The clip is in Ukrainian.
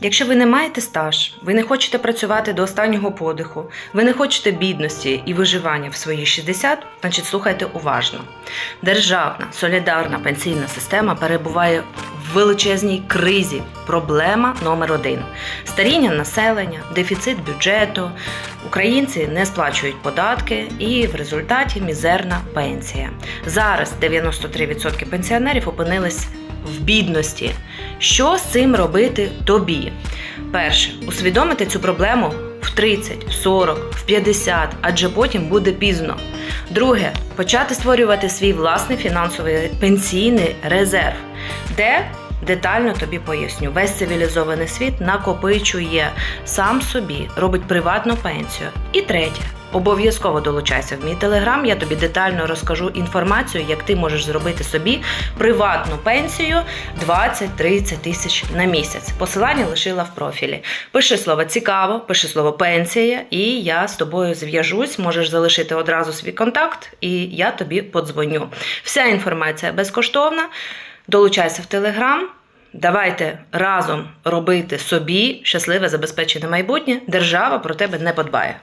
Якщо ви не маєте стаж, ви не хочете працювати до останнього подиху, ви не хочете бідності і виживання в свої 60, значить слухайте уважно. Державна солідарна пенсійна система перебуває в величезній кризі. Проблема номер один: старіння населення, дефіцит бюджету. Українці не сплачують податки, і в результаті мізерна пенсія. Зараз 93% пенсіонерів опинились в бідності. Що з цим робити тобі? Перше, усвідомити цю проблему в 30, в 40, в 50, адже потім буде пізно. Друге, почати створювати свій власний фінансовий пенсійний резерв, де детально тобі поясню, весь цивілізований світ накопичує сам собі, робить приватну пенсію. І третє. Обов'язково долучайся в мій телеграм. Я тобі детально розкажу інформацію, як ти можеш зробити собі приватну пенсію 20-30 тисяч на місяць. Посилання лишила в профілі. Пиши слово цікаво, пиши слово пенсія, і я з тобою зв'яжусь. Можеш залишити одразу свій контакт, і я тобі подзвоню. Вся інформація безкоштовна. Долучайся в телеграм. Давайте разом робити собі щасливе забезпечене майбутнє. Держава про тебе не подбає.